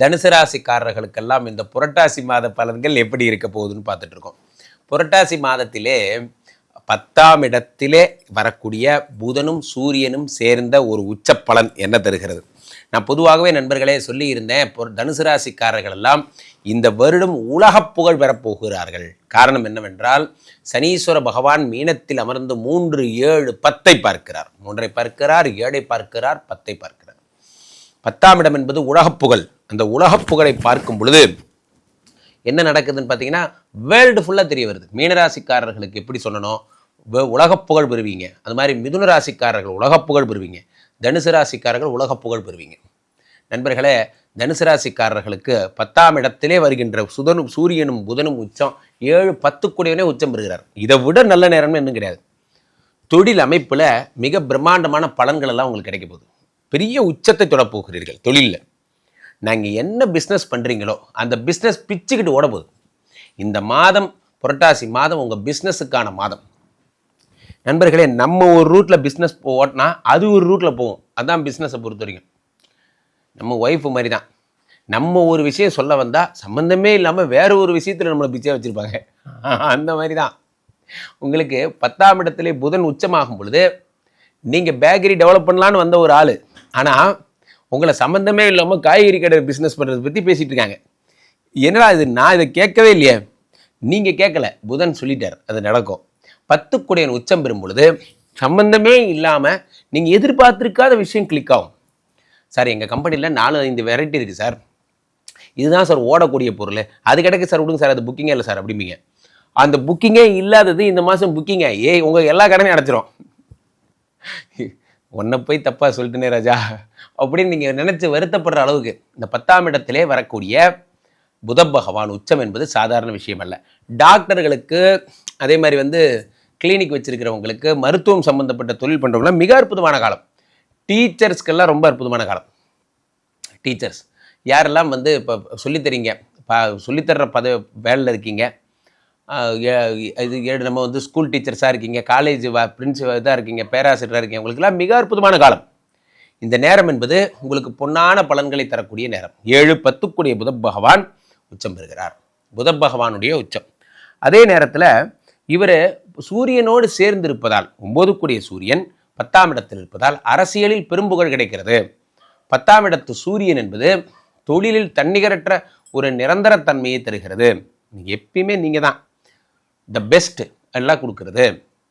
தனுசு ராசிக்காரர்களுக்கெல்லாம் இந்த புரட்டாசி மாத பலன்கள் எப்படி இருக்க போகுதுன்னு பார்த்துட்டு இருக்கோம் புரட்டாசி மாதத்திலே பத்தாம் இடத்திலே வரக்கூடிய புதனும் சூரியனும் சேர்ந்த ஒரு உச்ச பலன் என்ன தருகிறது? நான் பொதுவாகவே நண்பர்களே சொல்லியிருந்தேன் தனுசு ராசிக்காரர்கள் எல்லாம் இந்த வருடம் உலகப் புகழ் பெறப்போகிறார்கள். காரணம் என்னவென்றால் சனீஸ்வர பகவான் மீனத்தில் அமர்ந்து மூன்று ஏழு பத்தை பார்க்கிறார். மூன்றை பார்க்கிறார் ஏழை பார்க்கிறார் பத்தை பார்க்கிறார். பத்தாம் இடம் என்பது உலகப் புகழ். அந்த உலகப் புகழை பார்க்கும் பொழுது என்ன நடக்குதுன்னு பார்த்தீங்கன்னா வேர்ல்டு ஃபுல்லாக தெரிய வருது. மீனராசிக்காரர்களுக்கு எப்படி சொல்லணும்? உலக உலகப் புகழ் பெறுவீங்க. அது மாதிரி மிதுன ராசிக்காரர்கள் உலகப் புகழ் பெறுவீங்க. தனுசு ராசிக்காரர்கள் உலகப் புகழ் பெறுவீங்க. நண்பர்களே தனுசு ராசிக்காரர்களுக்கு பத்தாம் இடத்திலே வருகின்ற சுதனும் சூரியனும் புதனும் உச்சம் ஏழு பத்து கூடியவனே உச்சம் பெறுகிறார். இதை விட நல்ல நேரம்னு இன்னும் கிடையாது. தொழில் அமைப்பில் மிக பிரம்மாண்டமான பலன்கள் எல்லாம் உங்களுக்கு கிடைக்க போகுது. பெரிய உச்சத்தை தொடப்போகிறீர்கள் தொழிலில். நீங்கள் என்ன பிஸ்னஸ் பண்ணுறீங்களோ அந்த பிஸ்னஸ் பிச்சுக்கிட்டு ஓட போகுது இந்த மாதம் புரட்டாசி மாதம் உங்கள் பிஸ்னஸுக்கான மாதம். நண்பர்களே நம்ம ஒரு ரூட்டில் பிஸ்னஸ் ஓட்டினா அது ஒரு ரூட்டில் போகும். அதுதான் பிஸ்னஸை பொறுத்த வரைக்கும். நம்ம ஒய்ஃபு மாதிரி தான் நம்ம ஒரு விஷயம் சொல்ல வந்தால் சம்மந்தமே இல்லாமல் வேறு ஒரு விஷயத்தில் நம்மளை பிச்சை வச்சுருப்பாங்க. அந்த மாதிரி தான் உங்களுக்கு பத்தாம் இடத்துல புதன் உச்சமாகும் பொழுது நீங்கள் பேக்கரி டெவலப் பண்ணலான்னு வந்த ஒரு ஆள். ஆனால் உங்களை சம்மந்தமே இல்லாமல் காய்கறி கடை பிஸ்னஸ் பண்ணுறதை பற்றி பேசிகிட்டு இருக்காங்க. என்னடா இது? நான் இதை கேட்கவே இல்லையே. நீங்கள் கேட்கல. புதன் சொல்லிட்டார். அது நடக்கும். பத்து குடையன் உச்சம் பெறும் பொழுது சம்மந்தமே இல்லாமல் நீங்கள் எதிர்பார்த்துருக்காத விஷயம் கிளிக் ஆகும். சார் எங்கள் கம்பெனியில் நாலு ஐந்து வெரைட்டி இருக்குது சார். இதுதான் சார் ஓடக்கூடிய பொருள். அது கிடைக்கு சார். விடுங்க சார். அது புக்கிங்கே இல்லை சார். அப்படிம்பீங்க. அந்த புக்கிங்கே இல்லாதது இந்த மாதம் புக்கிங்க ஏய் உங்கள் எல்லா கடனையும் அடைச்சிரும். உன்னை போய் தப்பாக சொல்லிட்டுனே ராஜா. அப்படின்னு நீங்கள் நினச்சி வருத்தப்படுற அளவுக்கு இந்த பத்தாம் இடத்திலே வரக்கூடிய புத பகவான் உச்சம் என்பது சாதாரண விஷயம் அல்ல. டாக்டர்களுக்கு அதே மாதிரி வந்து கிளினிக் வச்சிருக்கிறவங்களுக்கு மருத்துவம் சம்பந்தப்பட்ட தொழில் பண்ணுறவங்களாம் மிக அற்புதமான காலம். டீச்சர்ஸ்க்கெல்லாம் ரொம்ப அற்புதமான காலம். டீச்சர்ஸ் யாரெல்லாம் வந்து இப்போ சொல்லித்தரீங்க பா சொல்லித்தர்ற பத வேலையில் இருக்கீங்க ஏ- இது நம்ம வந்து ஸ்கூல் டீச்சர்ஸாக இருக்கீங்க காலேஜ் பிரின்ஸ் இதாக இருக்கீங்க பேராசிரியராக இருக்கீங்க உங்களுக்குலாம் மிக அற்புதமான காலம். இந்த நேரம் என்பது உங்களுக்கு பொன்னான பலன்களை தரக்கூடிய நேரம். ஏழு பத்துக்குடைய புத பகவான் உச்சம் பெறுகிறார். புத பகவானுடைய உச்சம். அதே நேரத்தில் இவர் சூரியனோடு சேர்ந்து இருப்பதால் ஒன்பதுக்குடைய சூரியன் பத்தாம் இடத்தில் இருப்பதால் அரசியலில் பெரும்புகழ் கிடைக்கிறது. பத்தாம் இடத்து சூரியன் என்பது தொழிலில் தன்னிகரற்ற ஒரு நிரந்தரத்தன்மையை தருகிறது. எப்பயுமே நீங்கள் தான் த பெஸ்ட் எல்லாம் கொடுக்கறது.